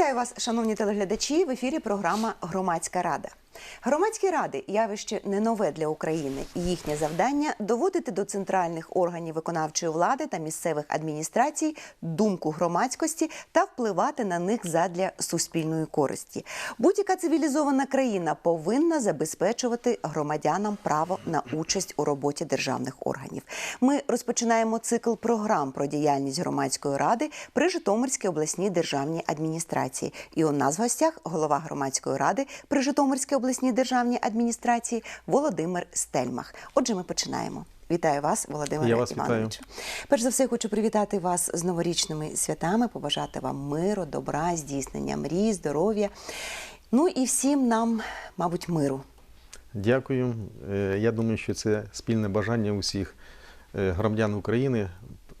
Вітаю вас, шановні телеглядачі. В ефірі програма Громадська рада. Громадські ради явище не нове для України. Їхнє завдання доводити до центральних органів виконавчої влади та місцевих адміністрацій думку громадськості та впливати на них задля суспільної користі. Будь-яка цивілізована країна повинна забезпечувати громадянам право на участь у роботі державних органів. Ми розпочинаємо цикл програм про діяльність громадської ради при Житомирській обласній державній адміністрації. І у нас в гостях голова громадської ради при Житомирській обласній державній адміністрації Володимир Стельмах. Отже, ми починаємо. Вітаю вас, Володимире Я вас Івановичу. Перш за все, хочу привітати вас з новорічними святами, побажати вам миру, добра, здійснення мрій, здоров'я. Ну і всім нам, мабуть, миру. Дякую. Е, Я думаю, що це спільне бажання усіх е, громадян України,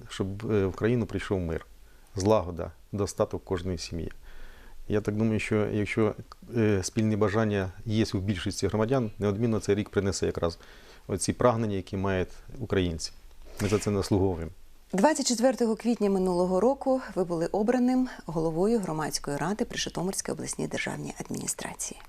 щоб е, в країну прийшов мир, злагода, достаток кожної сім'ї. Я так думаю, що якщо е, спільні бажання є у більшості громадян, неодмінно цей рік принесе якраз оці прагнення, які мають українці. Ми за це наслуговуємо. 24 квітня минулого року ви були обраним головою громадської ради при Житомирській обласній державній адміністрації.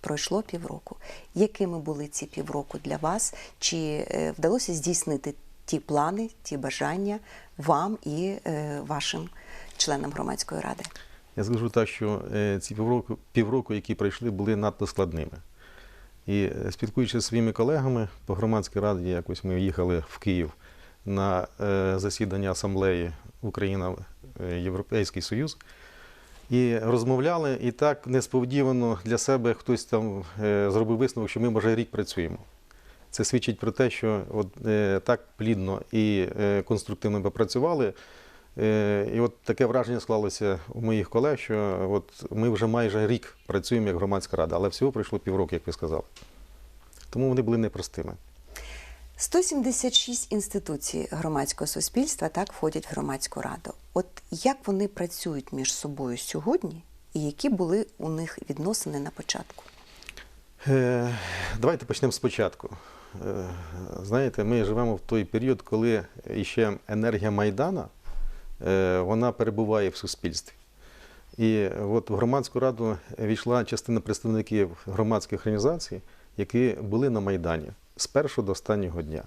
Пройшло півроку. Якими були ці півроку для вас? Чи е, вдалося здійснити ті плани, ті бажання вам і е, вашим членам громадської ради? Я скажу так, що е, ці півроку, півроку, які пройшли, були надто складними. І е, спілкуючись зі своїми колегами по громадській раді, якось ми їхали в Київ на е, засідання асамблеї Україна Європейський Союз. І розмовляли, і так несподівано для себе хтось там зробив висновок, що ми може рік працюємо. Це свідчить про те, що от, так плідно і конструктивно ми працювали. Е, І от таке враження склалося у моїх колег, що от ми вже майже рік працюємо як громадська рада, але всього пройшло півроку, як ви сказали. Тому вони були непростими. 176 інституцій громадського суспільства так входять в громадську раду. От як вони працюють між собою сьогодні, і які були у них відносини на початку? Е, Давайте почнемо спочатку. Е, Знаєте, ми живемо в той період, коли ще енергія Майдана вона перебуває в суспільстві. І от в громадську раду війшла частина представників громадських організацій, які були на Майдані з першого до останнього дня.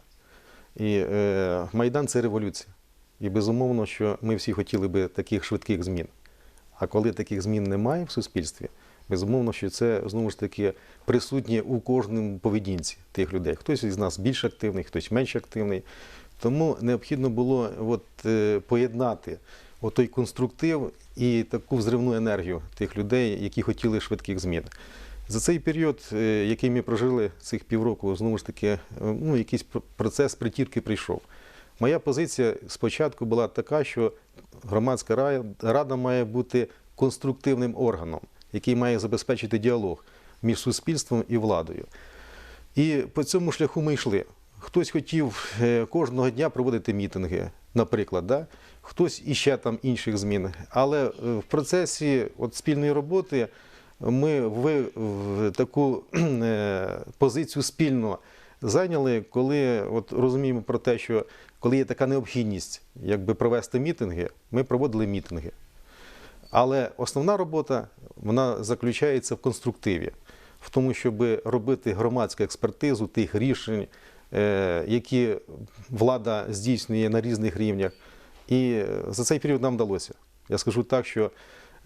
І е, Майдан це революція. І безумовно, що ми всі хотіли би таких швидких змін. А коли таких змін немає в суспільстві, безумовно, що це знову ж таки присутнє у кожному поведінці тих людей. Хтось із нас більш активний, хтось менш активний. Тому необхідно було от, е, поєднати той конструктив і таку взривну енергію тих людей, які хотіли швидких змін. За цей період, е, який ми прожили цих півроку, знову ж таки, е, ну, якийсь процес притірки прийшов. Моя позиція спочатку була така, що громадська рада має бути конструктивним органом, який має забезпечити діалог між суспільством і владою. І по цьому шляху ми йшли. Хтось хотів е, кожного дня проводити мітинги, наприклад, да? хтось іще там інших змін. Але е, в процесі от спільної роботи ми в, таку е, позицію спільно зайняли, коли от розуміємо про те, що коли є така необхідність якби провести мітинги, ми проводили мітинги. Але основна робота вона заключається в конструктиві, в тому, щоб робити громадську експертизу тих рішень, які влада здійснює на різних рівнях. І за цей період нам вдалося. Я скажу так, що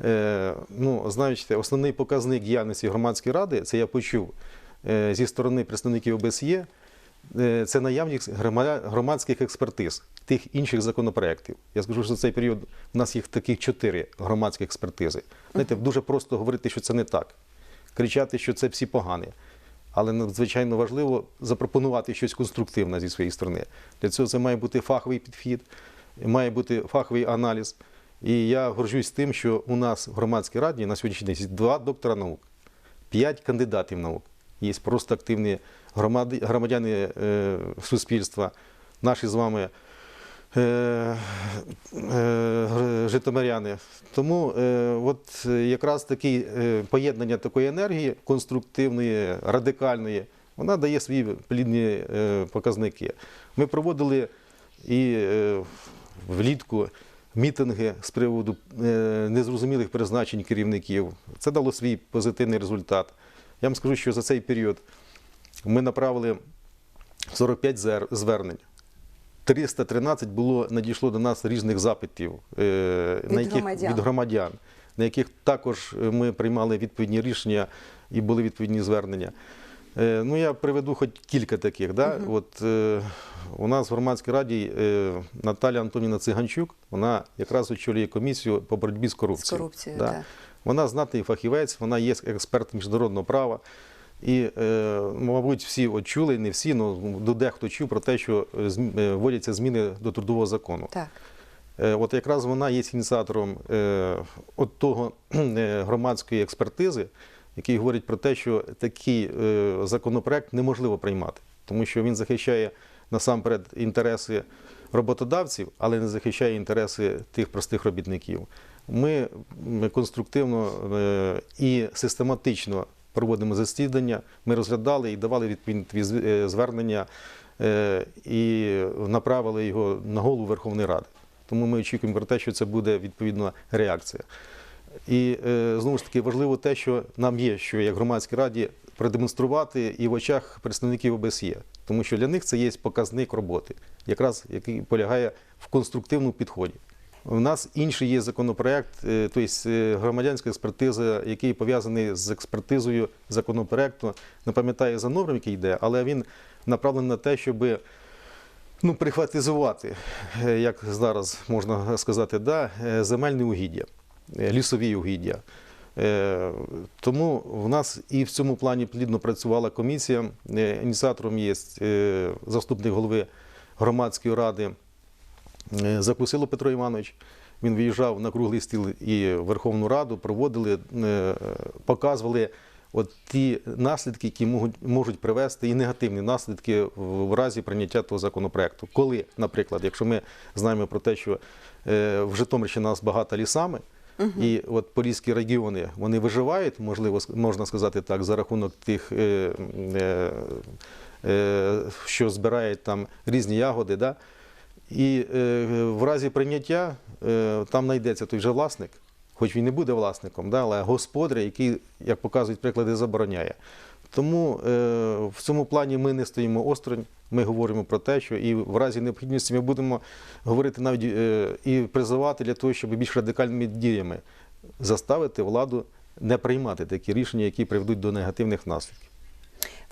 е, ну, знаючи, основний показник діяльності громадської ради, це я почув е, зі сторони представників ОБСЄ, е, це наявність громадських експертиз тих інших законопроєктів. Я скажу, що за цей період у нас їх таких чотири громадські експертизи. Знаєте, дуже просто говорити, що це не так, кричати, що це всі погані. Але надзвичайно важливо запропонувати щось конструктивне зі своєї сторони. Для цього це має бути фаховий підхід, має бути фаховий аналіз. І я горжусь тим, що у нас в громадській раді на сьогоднішній день два доктора наук, п'ять кандидатів наук. Є просто активні громади- громадяни е, суспільства, наші з вами житомиряни. Тому е, от якраз таке поєднання такої енергії конструктивної, радикальної, вона дає свої плідні е, показники. Ми проводили і е, влітку мітинги з приводу е, незрозумілих призначень керівників. Це дало свій позитивний результат. Я вам скажу, що за цей період ми направили 45 зер- звернень. 313 було надійшло до нас різних запитів е, Від на яких, громадян. від громадян, на яких також ми приймали відповідні рішення і були відповідні звернення. Е, Ну, я приведу хоч кілька таких. Да? От, е, у нас в громадській раді е, Наталя Антоніна Циганчук, вона якраз очолює комісію по боротьбі з корупцією. З корупцією, да. так. Вона знатний фахівець, вона є експерт міжнародного права. І, е, мабуть, всі от чули, не всі, але дехто чув про те, що е, е, вводяться зміни до трудового закону. Так. От якраз вона є ініціатором от того громадської експертизи, який говорить про те, що такий законопроект неможливо приймати, тому що він захищає насамперед інтереси роботодавців, але не захищає інтереси тих простих робітників. Ми конструктивно і систематично проводимо засідання. Ми розглядали і давали відповідні е, звернення е, і направили його на голову Верховної Ради. Тому ми очікуємо про те, що це буде відповідна реакція. І е, знову ж таки важливо те, що нам є, що як громадській раді продемонструвати і в очах представників ОБСЄ, тому що для них це є показник роботи, якраз який полягає в конструктивному підході. У нас інший є законопроект, тобто громадянська експертиза, який пов'язаний з експертизою законопроекту. Не пам'ятаю за номером, який йде, але він направлений на те, щоб ну, прихватизувати, е, як зараз можна сказати, да, земельні угіддя, лісові угіддя. Тому в нас і в цьому плані плідно працювала комісія. Ініціатором є заступник голови громадської ради Закусило Петро Іванович. Він виїжджав на круглий стіл і Верховну Раду, проводили, е, показували от ті наслідки, які можуть, можуть привести, і негативні наслідки в, разі прийняття того законопроекту. Коли, наприклад, якщо ми знаємо про те, що е, в Житомирщині нас багато лісами, і от поліські регіони вони виживають, можливо, можна сказати так, за рахунок тих, е, е, е, що збирають там різні ягоди. Да? І е, в разі прийняття е, там знайдеться той же власник, хоч він не буде власником, да, але господар, який, як показують приклади, забороняє. Тому е, в цьому плані ми не стоїмо осторонь, ми говоримо про те, що і в разі необхідності ми будемо говорити навіть і призивати для того, щоб більш радикальними діями заставити владу не приймати такі рішення, які приведуть до негативних наслідків.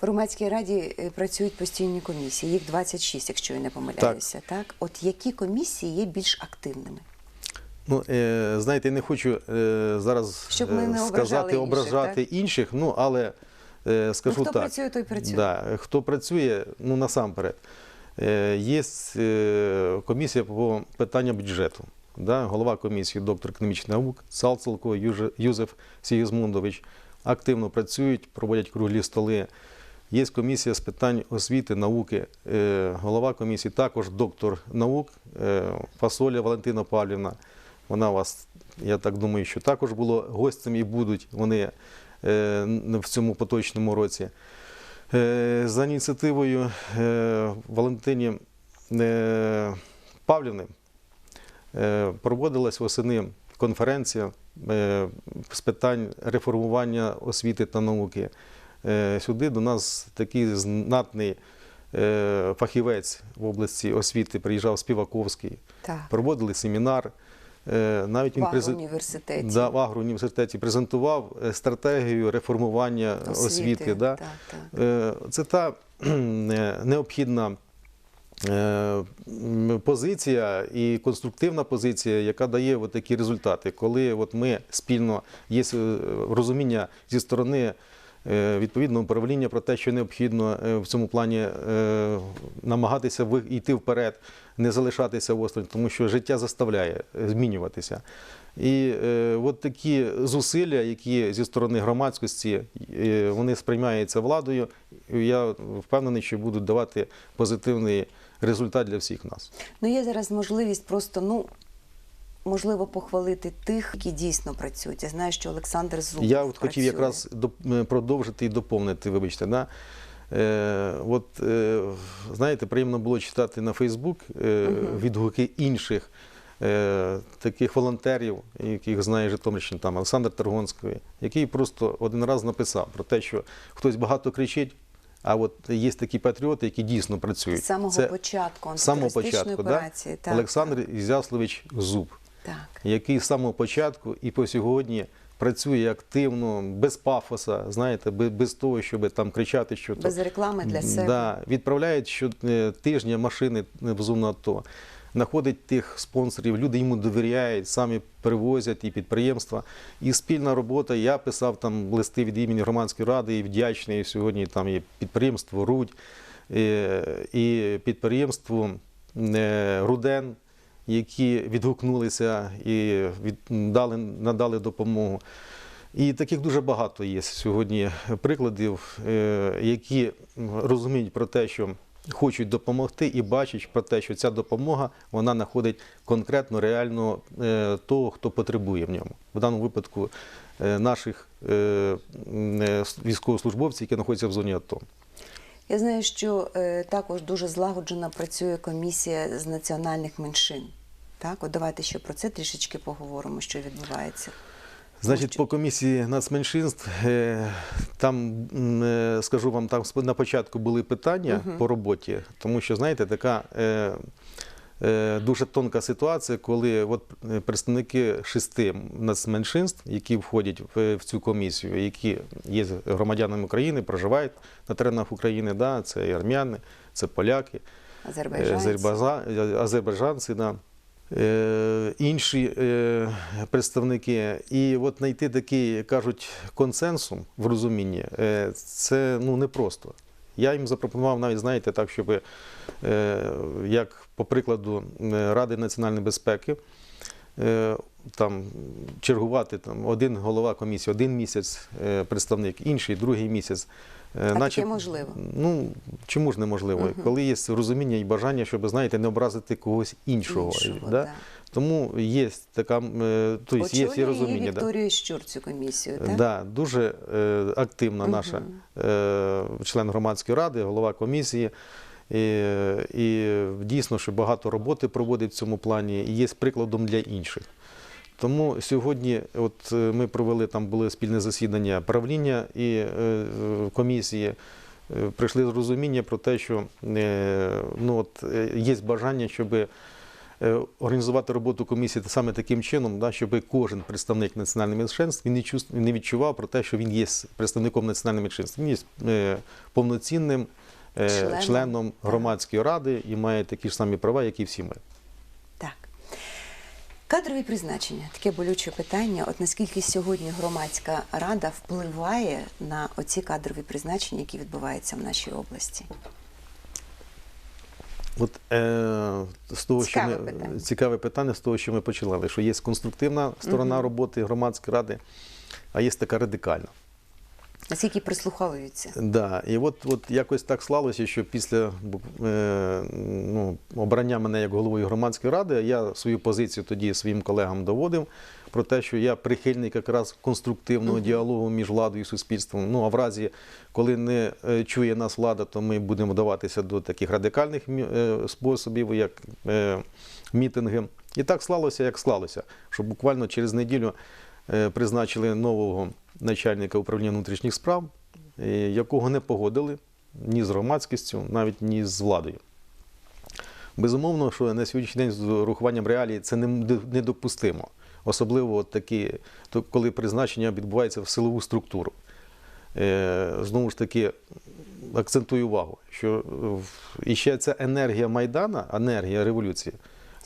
В громадській раді е, працюють постійні комісії, їх 26, якщо я не помиляюся. Так. От які комісії є більш активними? Ну, е, знаєте, я не хочу е, зараз Щоб ми е, не сказати, інших, ображати інших, ну, але е, скажу Ну, хто так. працює, той працює. Да, хто працює, ну, насамперед. Е, є е, комісія по питанням бюджету. Да, голова комісії, доктор економічних наук Салцелко Юзеф Сігізмундович активно працюють, проводять круглі столи. Є комісія з питань освіти, науки. Е, Голова комісії також доктор наук е, Фасоля Валентина Павлівна. Вона у вас, я так думаю, що також було гостем і будуть вони е, в цьому поточному році. За ініціативою Валентині Павлівни проводилась восени конференція з питань реформування освіти та науки. Е, Сюди до нас такий знатний е, фахівець в області освіти приїжджав Співаковський. Так. Проводили семінар. Е, Навіть В він презен- агроуніверситеті. Да, в агроуніверситеті презентував стратегію реформування освіти. да. Так, так. Це та необхідна позиція і конструктивна позиція, яка дає от такі результати, коли от ми спільно є розуміння зі сторони. Е, Відповідного управління про те, що необхідно е, в цьому плані е, намагатися йти вперед, не залишатися осторонь, тому що життя заставляє змінюватися. І от такі зусилля, які зі сторони громадськості, вони сприймаються владою. Я впевнений, що будуть давати позитивний результат для всіх нас. Ну, є зараз можливість просто, ну, можливо, похвалити тих, які дійсно працюють. Я знаю, що Олександр Зубов Я от хотів працює. якраз продовжити і доповнити, вибачте. Да? Е, от, е, знаєте, приємно було читати на Фейсбук е, відгуки інших е, таких волонтерів, яких знає Житомирщина, там Олександр Таргонський, який просто один раз написав про те, що хтось багато кричить, а от є такі патріоти, які дійсно працюють. З самого Це початку самого антитерористичної початку, да? Так, Олександр Ізяслович Зуб, так. який з самого початку і по сьогодні працює активно, без пафоса, знаєте, без, без того, щоб там кричати, що. Без реклами для себе. Да, відправляють щотижня машини в зону АТО, знаходить тих спонсорів, люди йому довіряють, самі перевозять і підприємства. І спільна робота. Я писав там листи від імені громадської ради і вдячний сьогодні. Там є підприємство Рудь е, і підприємство е, Руден, які відгукнулися і від, дали, надали допомогу. І таких дуже багато є сьогодні прикладів, е, які розуміють про те, що хочуть допомогти, і бачать про те, що ця допомога вона знаходить конкретно реально е, того, хто потребує в ньому. В даному випадку е, наших військовослужбовців, які знаходяться в зоні АТО. Я знаю, що е, також дуже злагоджено працює комісія з національних меншин. Так, от давайте ще про це трішечки поговоримо, що відбувається. Значить, по комісії нацменшинств, е, там, е, скажу вам, там на початку були питання по роботі, тому що, знаєте, така дуже тонка ситуація, коли от е, представники шести нацменшинств, які входять в, цю комісію, які є громадянами України, проживають на теренах України, да, це і армяни, це поляки, е, Азербайджанці. азербайджанці, да. Е, інші е, представники. І от знайти такий, кажуть, консенсус в розумінні, е, це ну, непросто. Я їм запропонував навіть, знаєте, так, щоб, е, як по прикладу е, Ради національної безпеки, е, там чергувати там один голова комісії, один місяць представник, інший, другий місяць. А таке можливо? Ну чому ж неможливо? Коли є розуміння і бажання, щоб знаєте, не образити когось іншого. Іншого, да? да. Тому є така, е, тобто є, є Очолює розуміння. Вікторію Щур цю комісію, так? Да, дуже е, активна наша е, член громадської ради, голова комісії. І, і дійсно, що багато роботи проводить в цьому плані і є прикладом для інших. Тому сьогодні, от е, ми провели там були спільне засідання правління і е, е, комісії. Е, Прийшли з розуміння про те, що е, ну, от, е, є бажання, щоб е, організувати роботу комісії саме таким чином, да, щоб кожен представник національних меншинств він не, чувств- не відчував про те, що він є представником національних меншинств. Він є е, повноцінним е, Членом, членом, громадської ради і має такі ж самі права, як і всі ми. Так. Кадрові призначення таке болюче питання. От наскільки сьогодні громадська рада впливає на оці кадрові призначення, які відбуваються в нашій області? От е, з того, Цікаве що ми питання. цікаве питання з того, що ми починали, що є конструктивна сторона роботи громадської ради, а є така радикальна. Наскільки прислуховуються? Да, і от, от якось так склалося, що після е, ну, обрання мене як головою громадської ради, я свою позицію тоді своїм колегам доводив про те, що я прихильник якраз конструктивного діалогу між владою і суспільством. Ну а в разі, коли не е, чує нас влада, то ми будемо вдаватися до таких радикальних е, способів, як е, мітинги. І так склалося, як склалося, що буквально через неділю призначили нового начальника управління внутрішніх справ, якого не погодили ні з громадськістю, навіть ні з владою. Безумовно, що на сьогоднішній день з урахуванням реалій це не- недопустимо. Особливо от такі, то коли призначення відбувається в силову структуру. Е, Знову ж таки, акцентую увагу, що і ще ця енергія Майдана, енергія революції,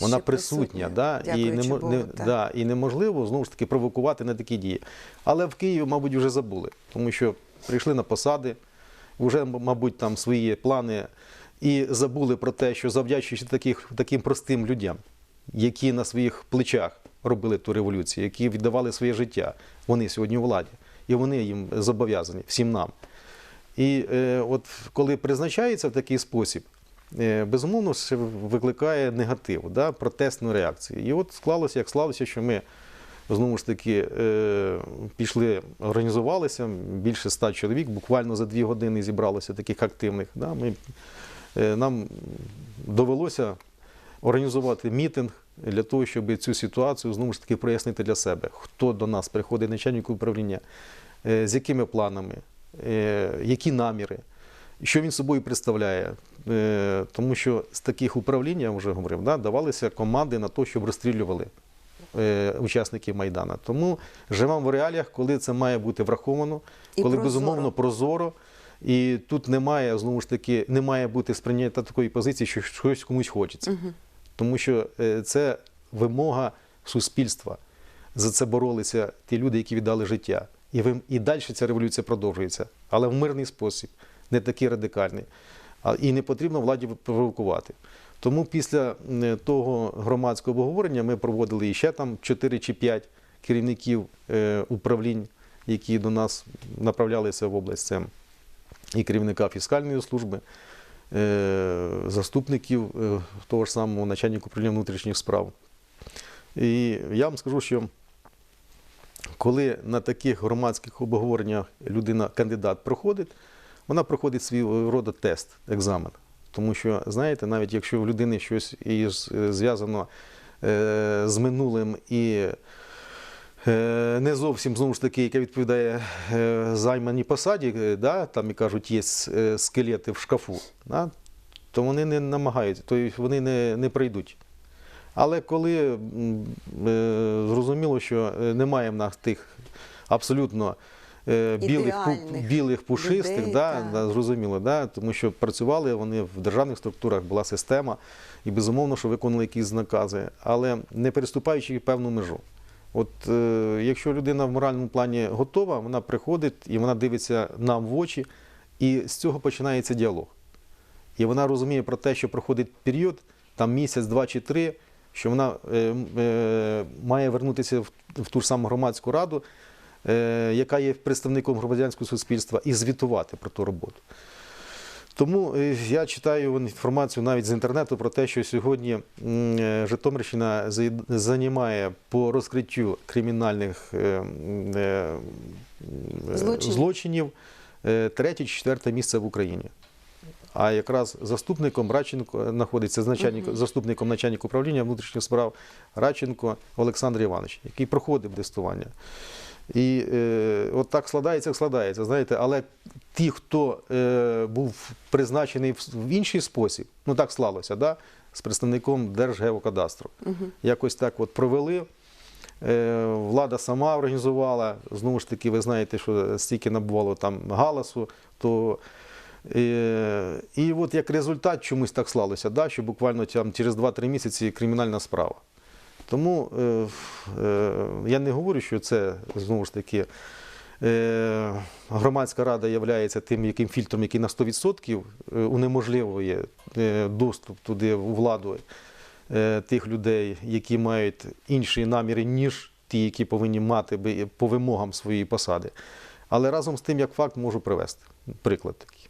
вона Ще присутня, присутня, да, і, не, Богу, не, так. да, і неможливо знову ж таки провокувати на такі дії. Але в Києві, мабуть, вже забули, тому що прийшли на посади, вже, мабуть, там свої плани і забули про те, що завдячуючи таких, таким простим людям, які на своїх плечах робили ту революцію, які віддавали своє життя, вони сьогодні у владі, і вони їм зобов'язані, всім нам. І е, от коли призначається в такий спосіб, е, безумовно, викликає негатив, да, протестну реакцію. І от склалося, як склалося, що ми знову ж таки е, пішли, організувалися, більше ста чоловік, буквально за дві години зібралося таких активних. Да, ми, е, нам довелося організувати мітинг для того, щоб цю ситуацію знову ж таки прояснити для себе, хто до нас приходить начальник управління, е, з якими планами, е, які наміри, що він собою представляє. Е, Тому що з таких управлінь, я вже говорив, да, давалися команди на те, щоб розстрілювали учасників Майдана. Тому живемо в реаліях, коли це має бути враховано, коли прозоро. безумовно прозоро. І тут немає знову ж таки, не має бути сприйняття такої позиції, що щось комусь хочеться. Тому що е, це вимога суспільства. За це боролися ті люди, які віддали життя. І, ви, і далі ця революція продовжується, але в мирний спосіб, не такий радикальний. І не потрібно владі провокувати. Тому після того громадського обговорення ми проводили ще там 4 чи 5 керівників е, управлінь, які до нас направлялися в область. І керівника фіскальної служби, заступників е, того ж самого начальника управління внутрішніх справ. І я вам скажу, що коли на таких громадських обговореннях людина, кандидат проходить, вона проходить свій роду тест, екзамен. Тому що, знаєте, навіть якщо в людини щось е, зв'язано е, з минулим і е, не зовсім знову ж таки, яке відповідає е, займаній посаді, е, да, там і кажуть, є е, скелети в шкафу, да, то вони не намагаються, то вони не, не прийдуть. Але коли е, зрозуміло, що е, немає в нас тих абсолютно е, білих, білих пушистих, людей, да, да, зрозуміло, да, тому що працювали вони в державних структурах, була система, і безумовно, що виконували якісь накази, але не переступаючи певну межу. От е, якщо людина в моральному плані готова, вона приходить і вона дивиться нам в очі, і з цього починається діалог. І вона розуміє про те, що проходить період, там місяць, два чи три, що вона е, е, має вернутися в, в ту ж саму громадську раду, е, яка є представником громадянського суспільства, і звітувати про ту роботу. Тому е, я читаю інформацію навіть з інтернету про те, що сьогодні е, Житомирщина займає по розкриттю кримінальних м, е, Злочинів. третє чи четверте місце в Україні. А якраз заступником Радченко знаходиться начальник, заступником начальника управління внутрішніх справ Радченко Олександр Іванович, який проходив тестування. І е, от так складається, складається, знаєте, але ті, хто е, був призначений в, в інший спосіб, ну так склалося, да, з представником Держгеокадастру. Якось так от провели. Е, влада сама організувала. Знову ж таки, ви знаєте, що стільки набувало там галасу, то е, і от як результат чомусь так склалося, да, що буквально там, через 2-3 місяці кримінальна справа. Тому е, е, я не говорю, що це знову ж таки е, громадська рада є тим яким фільтром, який на 100% е, унеможливує е, доступ туди у владу тих людей, які мають інші наміри, ніж ті, які повинні мати по вимогам своєї посади. Але разом з тим, як факт, можу привести приклад такий.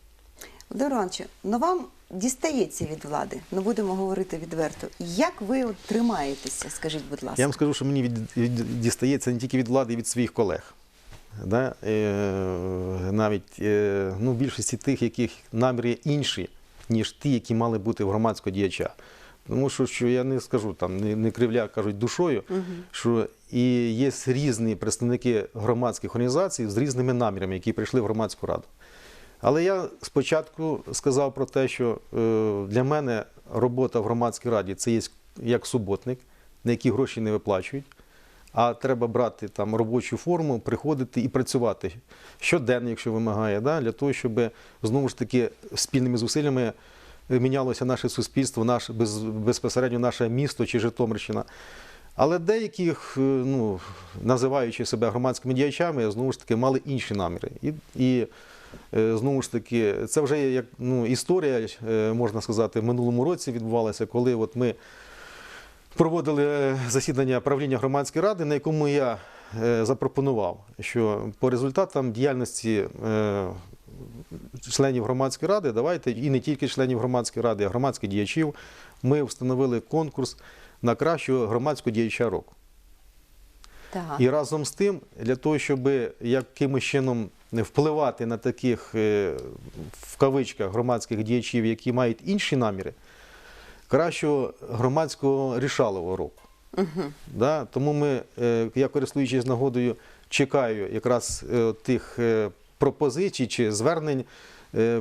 Володимир ну вам дістається від влади. Ну будемо говорити відверто. Як ви от тримаєтеся, скажіть, будь ласка? Я вам скажу, що мені від, від, дістається не тільки від влади, і від своїх колег. Да? Е, навіть е, ну, більшості тих, яких наміри інші, ніж ті, які мали бути в громадського діяча. Тому що, що я не скажу там, не, не кривля кажуть душою, що і є різні представники громадських організацій з різними намірами, які прийшли в громадську раду. Але я спочатку сказав про те, що е, для мене робота в громадській раді це є як суботник, на які гроші не виплачують, а треба брати там робочу форму, приходити і працювати щоденно, якщо вимагає, да, для того, щоб знову ж таки спільними зусиллями мінялося наше суспільство, наше без, безпосередньо наше місто чи Житомирщина. Але деяких, е, ну, називаючи себе громадськими діячами, знову ж таки мали інші наміри. І, і е, знову ж таки, це вже є як ну, історія, е, можна сказати, в минулому році відбувалася, коли от ми проводили е, засідання правління громадської ради, на якому я е, запропонував, що по результатам діяльності е, членів громадської ради, давайте і не тільки членів громадської ради, а громадських діячів, ми встановили конкурс на кращого громадського діяча року. Так. І разом з тим, для того, щоб якимось чином впливати на таких е, в кавичках громадських діячів, які мають інші наміри, кращого громадського рішалового року. Да? Тому ми, е, я користуючись нагодою, чекаю якраз е, тих пропозицій чи звернень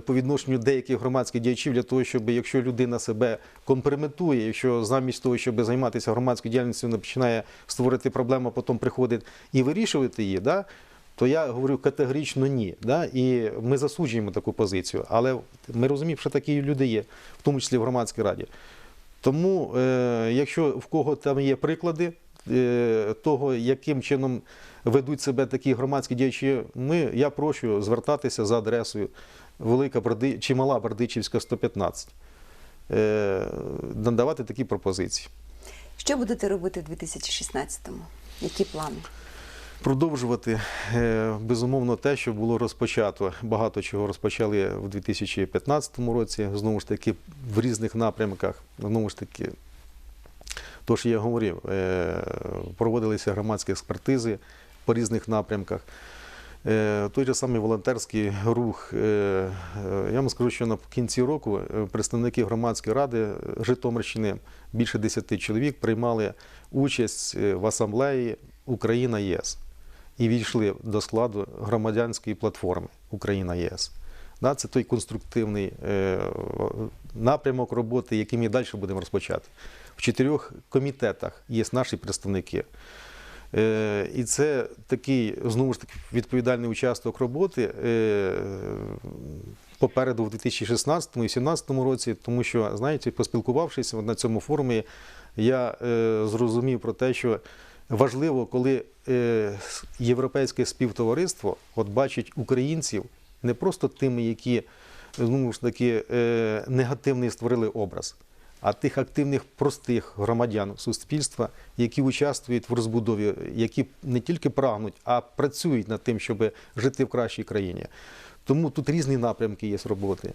по відношенню деяких громадських діячів для того, щоб якщо людина себе компрометує, якщо замість того, щоб займатися громадською діяльністю, вона починає створити проблему, а потім приходить і вирішувати її, да? То я говорю категорично ні. Да? І ми засуджуємо таку позицію. Але ми розуміємо, що такі люди є, в тому числі в громадській раді. Тому, е, якщо в кого там є приклади е, того, яким чином ведуть себе такі громадські діячі, ми, я прошу звертатися за адресою Велика Берди, чи Мала Бердичівська 115, е, надавати такі пропозиції. Що будете робити в 2016-му? Які плани? Продовжувати е, безумовно те, що було розпочато. Багато чого розпочали в 2015 році, знову ж таки, в різних напрямках. Знову ж таки, то, що я говорив, е, проводилися громадські експертизи по різних напрямках. Е, Той же самий волонтерський рух. Я вам скажу, що на кінці року представники громадської ради Житомирщини, більше 10 чоловік, приймали участь в асамблеї Україна ЄС і війшли до складу громадянської платформи Україна ЄС. Це той конструктивний е, напрямок роботи, який ми далі будемо розпочати. В чотирьох комітетах є наші представники. Е, І це такий, знову ж таки, відповідальний участок роботи е, попереду в 2016 і 2017 році, тому що, знаєте, поспілкувавшись на цьому форумі, я зрозумів про те, що важливо, коли е, європейське співтовариство от бачить українців не просто тими, які знову ж таки е, негативний створили образ, а тих активних простих громадян суспільства, які участвують в розбудові, які не тільки прагнуть, а працюють над тим, щоб жити в кращій країні. Тому тут різні напрямки є роботи.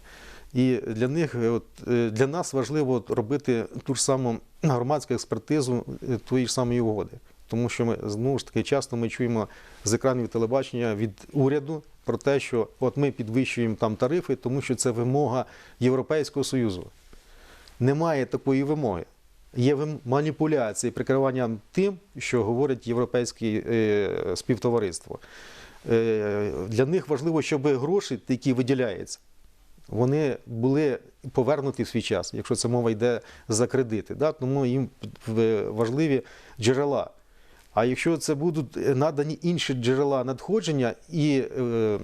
І для них, е, от, для нас важливо робити ту ж саму громадську експертизу тої ж самої угоди. Тому що ми знову ж таки часто ми чуємо з екранів телебачення від уряду про те, що от ми підвищуємо там тарифи, тому що це вимога Європейського Союзу. Немає такої вимоги. Є маніпуляції, прикривання тим, що говорить європейське співтовариство. Е, для них важливо, щоб гроші, які виділяються, вони були повернуті в свій час, якщо це мова йде за кредити. Тому їм важливі джерела. А якщо це будуть надані інші джерела надходження і е,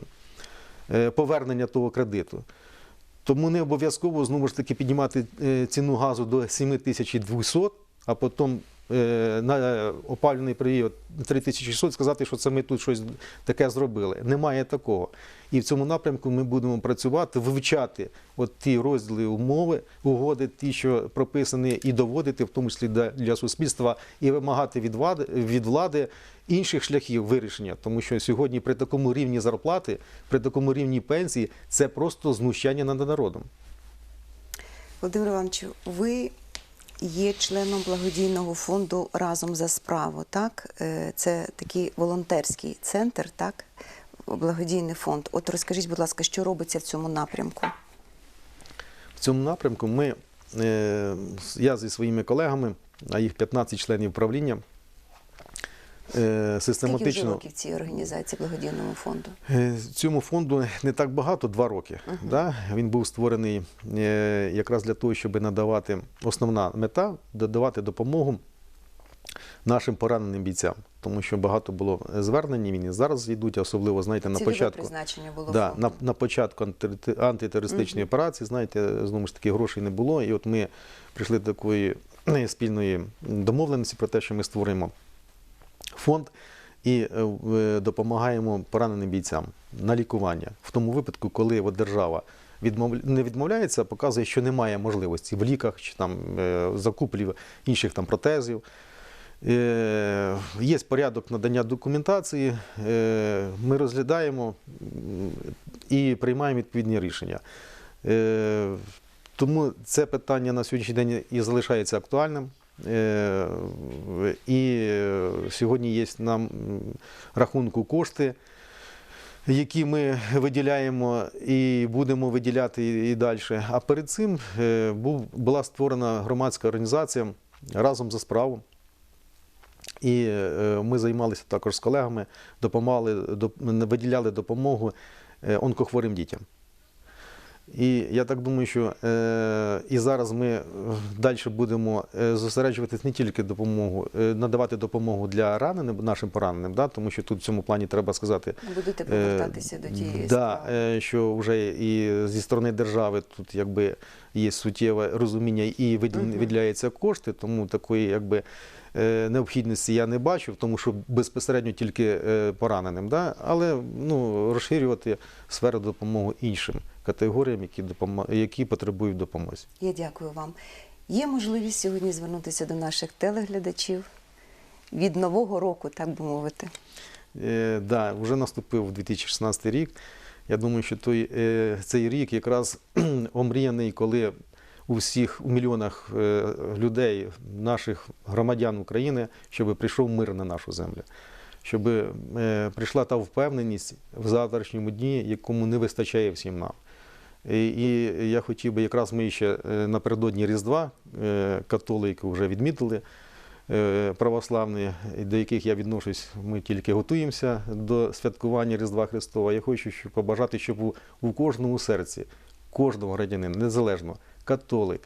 е, повернення того кредиту, тому не обов'язково знову ж таки піднімати е, ціну газу до 7200, а потім е, на опалювальний період 3600 сказати, що це ми тут щось таке зробили. Немає такого. І в цьому напрямку ми будемо працювати, вивчати от ті розділи умови, угоди, ті, що прописані, і доводити, в тому числі для, суспільства, і вимагати від влади, від влади інших шляхів вирішення. Тому що сьогодні при такому рівні зарплати, при такому рівні пенсії, це просто знущання над народом. Володимир Івановичу, ви є членом благодійного фонду Разом за справу. Так, Е, це такий волонтерський центр, так, благодійний фонд. От розкажіть, будь ласка, що робиться в цьому напрямку? В цьому напрямку ми, е, я зі своїми колегами, а їх 15 членів правління, е, Скільки вже років цій організації благодійному фонду? Е, Цьому фонду не так багато, два роки. Да? Він був створений е, якраз для того, щоб надавати основна мета додавати допомогу нашим пораненим бійцям. Тому що багато було звернень, він і зараз йдуть, особливо, знаєте, на Цільове початку. призначення було Да, фонду. на, на початку антитерористичної операції, знаєте, знову ж таки, грошей не було. І от ми прийшли до такої е, спільної домовленості про те, що ми створимо фонд і е, допомагаємо пораненим бійцям на лікування. В тому випадку, коли от держава не відмовляється, показує, що немає можливості в ліках чи там е, закуплі інших там протезів. Е, Є порядок надання документації, е, ми розглядаємо і приймаємо відповідні рішення. Е, Тому це питання на сьогоднішній день і залишається актуальним. Е, І е, сьогодні є на рахунку кошти, які ми виділяємо і будемо виділяти і далі. А перед цим е, була створена громадська організація разом за справу. І ми займалися також з колегами, допомагали, виділяли допомогу онкохворим дітям. І я так думаю, що е, і зараз ми далі будемо е, зосереджуватись не тільки допомогу, е, надавати допомогу для раненим, нашим пораненим, да, тому що тут в цьому плані треба сказати, Будете Е, повертатися до тієї да, справи. е, що вже і зі сторони держави тут якби є суттєве розуміння і виділяються кошти, тому такої якби е, необхідності я не бачу, тому що безпосередньо тільки е, пораненим, да? але ну, розширювати сферу допомоги іншим категоріям, які, допомо- які потребують допомоги. Я дякую вам. Є можливість сьогодні звернутися до наших телеглядачів від нового року, так би мовити. Е, да, вже наступив 2016 рік. Я думаю, що той, е, цей рік якраз омріяний, коли у всіх у мільйонах е, людей, наших громадян України, щоб прийшов мир на нашу землю, щоб е, прийшла та впевненість в завтрашньому дні, якому не вистачає всім нам. І, я хотів би, якраз ми ще е, напередодні Різдва, е, католики вже відмітили, е, православні, до яких я відношусь, ми тільки готуємося до святкування Різдва Христова. Я хочу щоб побажати, щоб у, кожному серці, кожного громадянина, незалежно, католик,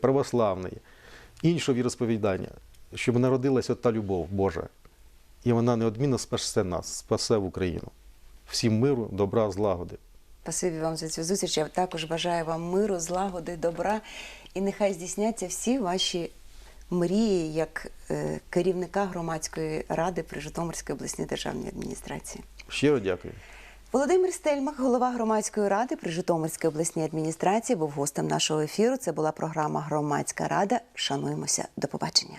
православний, іншого віросповідання, щоб народилася та любов Божа. І вона неодмінно спасе нас, спасе в Україну. Всім миру, добра, злагоди. Спасибі вам за цю зустріч. Я також бажаю вам миру, злагоди, добра. І нехай здійсняться всі ваші мрії як е, керівника громадської ради при Житомирській обласній державній адміністрації. Щиро дякую. Володимир Стельмах, голова громадської ради при Житомирській обласній адміністрації, був гостем нашого ефіру. Це була програма Громадська рада. Шануємося. До побачення.